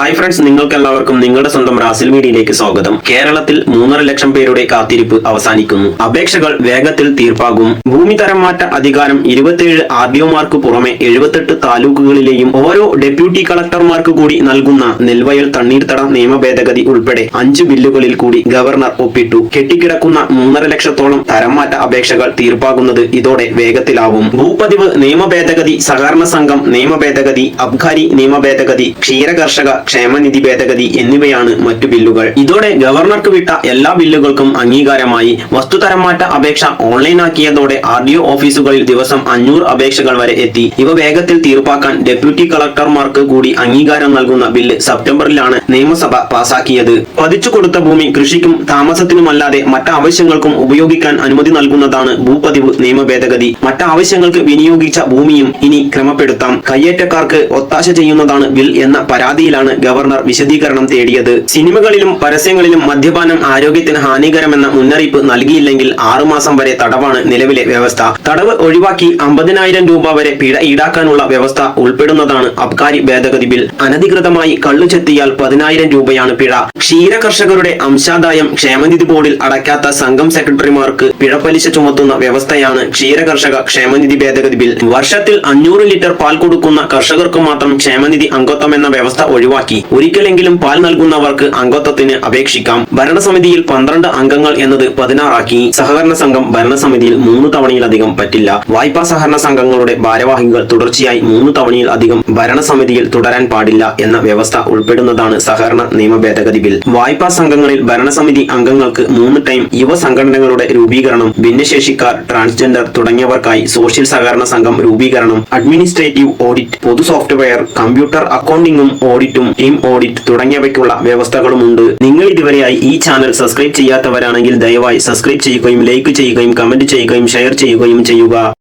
Hi friends നിങ്ങൾക്ക് എല്ലാവർക്കും നിങ്ങളുടെ സ്വന്തം റാസിൽ മീഡിയയിലേക്ക് സ്വാഗതം. കേരളത്തിൽ മൂന്നര ലക്ഷം പേരുടെ കാത്തിരിപ്പ് അവസാനിക്കുന്നു. അപേക്ഷകൾ വേഗത്തിൽ തീർപ്പാകും. ഭൂമി തരം മാറ്റ അധികാരം ഇരുപത്തിയേഴ് ആർ ഡി ഒമാർക്ക് പുറമെ എഴുപത്തെട്ട് താലൂക്കുകളിലെയും ഓരോ ഡെപ്യൂട്ടി കളക്ടർമാർക്ക് കൂടി നൽകുന്ന നെൽവയൽ തണ്ണീർത്തട നിയമ ഭേദഗതി ഉൾപ്പെടെ അഞ്ച് ബില്ലുകളിൽ കൂടി ഗവർണർ ഒപ്പിട്ടു. കെട്ടിക്കിടക്കുന്ന മൂന്നര ലക്ഷത്തോളം തരം മാറ്റ അപേക്ഷകൾ തീർപ്പാകുന്നത് ഇതോടെ വേഗത്തിലാവും. ഭൂപതിവ് നിയമ ഭേദഗതി സഹകരണ സംഘം നിയമ ഭേദഗതി അബ്കാരി നിയമ ഭേദഗതി ക്ഷീര കർഷക ക്ഷേമനിധി ഭേദഗതി എന്നിവയാണ് മറ്റു ബില്ലുകൾ. ഇതോടെ ഗവർണർക്ക് വിട്ട എല്ലാ ബില്ലുകൾക്കും അംഗീകാരമായി. വസ്തുതരംമാറ്റ അപേക്ഷ ഓൺലൈനാക്കിയതോടെ ആർ ഡി ഓഫീസുകളിൽ ദിവസം അഞ്ഞൂറ് അപേക്ഷകൾ വരെ എത്തി. ഇവ വേഗത്തിൽ തീർപ്പാക്കാൻ ഡെപ്യൂട്ടി കളക്ടർമാർക്ക് കൂടി അംഗീകാരം നൽകുന്ന ബില്ല് സെപ്റ്റംബറിലാണ് നിയമസഭ പാസാക്കിയത്. പതിച്ചു കൊടുത്ത ഭൂമി കൃഷിക്കും താമസത്തിനുമല്ലാതെ മറ്റാവശ്യങ്ങൾക്കും ഉപയോഗിക്കാൻ അനുമതി നൽകുന്നതാണ് ഭൂപതിവ് നിയമ ഭേദഗതി മറ്റാവശ്യങ്ങൾക്ക് വിനിയോഗിച്ച ഭൂമിയും ഇനി ക്രമപ്പെടുത്താം. കയ്യേറ്റക്കാർക്ക് ഒത്താശ ചെയ്യുന്നതാണ് ബിൽ എന്ന പരാതിയിലാണ് ഗവർണർ വിശദീകരണം തേടിയത്. സിനിമകളിലും പരസ്യങ്ങളിലും മദ്യപാനം ആരോഗ്യത്തിന് ഹാനികരമെന്ന മുന്നറിയിപ്പ് നൽകിയില്ലെങ്കിൽ ആറുമാസം വരെ തടവാണ് നിലവിലെ വ്യവസ്ഥ. തടവ് ഒഴിവാക്കി അമ്പതിനായിരം രൂപ വരെ പിഴ ഈടാക്കാനുള്ള വ്യവസ്ഥ ഉൾപ്പെടുന്നതാണ് അബ്കാരി ഭേദഗതി ബിൽ. അനധികൃതമായി കള്ളു ചെത്തിയാൽ പതിനായിരം രൂപയാണ് പിഴ. ക്ഷീര കർഷകരുടെ അംശാദായം ക്ഷേമനിധി ബോർഡിൽ അടയ്ക്കാത്ത സംഘം സെക്രട്ടറിമാർക്ക് പിഴപ്പലിശ ചുമത്തുന്ന വ്യവസ്ഥയാണ് ക്ഷീര കർഷക ക്ഷേമനിധി ഭേദഗതി ബിൽ. വർഷത്തിൽ അഞ്ഞൂറ് ലിറ്റർ പാൽ കൊടുക്കുന്ന കർഷകർക്ക് മാത്രം ക്ഷേമനിധി അംഗത്വം എന്ന വ്യവസ്ഥ ഒഴിവാക്കി. ഒരിക്കലെങ്കിലും പാൽ നൽകുന്നവർക്ക് അംഗത്വത്തിന് അപേക്ഷിക്കാം. ഭരണസമിതിയിൽ പന്ത്രണ്ട് അംഗങ്ങൾ എന്നത് പതിനാറാക്കി. സഹകരണ സംഘം ഭരണസമിതിയിൽ മൂന്ന് തവണയിലധികം പറ്റില്ല. വായ്പാ സഹകരണ സംഘങ്ങളുടെ ഭാരവാഹികൾ തുടർച്ചയായി മൂന്ന് തവണയിൽ അധികം ഭരണസമിതിയിൽ തുടരാൻ പാടില്ല എന്ന വ്യവസ്ഥ ഉൾപ്പെടുന്നതാണ് സഹകരണ നിയമ ഭേദഗതി ബിൽ. വായ്പാ സംഘങ്ങളിൽ ഭരണസമിതി അംഗങ്ങൾക്ക് മൂന്ന് ടൈം യുവ സംഘടനകളുടെ രൂപീകരണം ഭിന്നശേഷിക്കാർ ട്രാൻസ്ജെൻഡർ തുടങ്ങിയവർക്കായി സോഷ്യൽ സഹകരണ സംഘം രൂപീകരണം അഡ്മിനിസ്ട്രേറ്റീവ് ഓഡിറ്റ് പൊതു സോഫ്റ്റ്വെയർ കമ്പ്യൂട്ടർ അക്കൗണ്ടിംഗും ഓഡിറ്റും ടീം ഓഡിറ്റ് തുടങ്ങിയവയ്ക്കുള്ള വ്യവസ്ഥകളുമുണ്ട്. നിങ്ങൾ ഇതുവരെയായി ഈ ചാനൽ സബ്സ്ക്രൈബ് ചെയ്യാത്തവരാണെങ്കിൽ ദയവായി സബ്സ്ക്രൈബ് ചെയ്യുകയും ലൈക്ക് ചെയ്യുകയും കമന്റ് ചെയ്യുകയും ഷെയർ ചെയ്യുകയും ചെയ്യുക.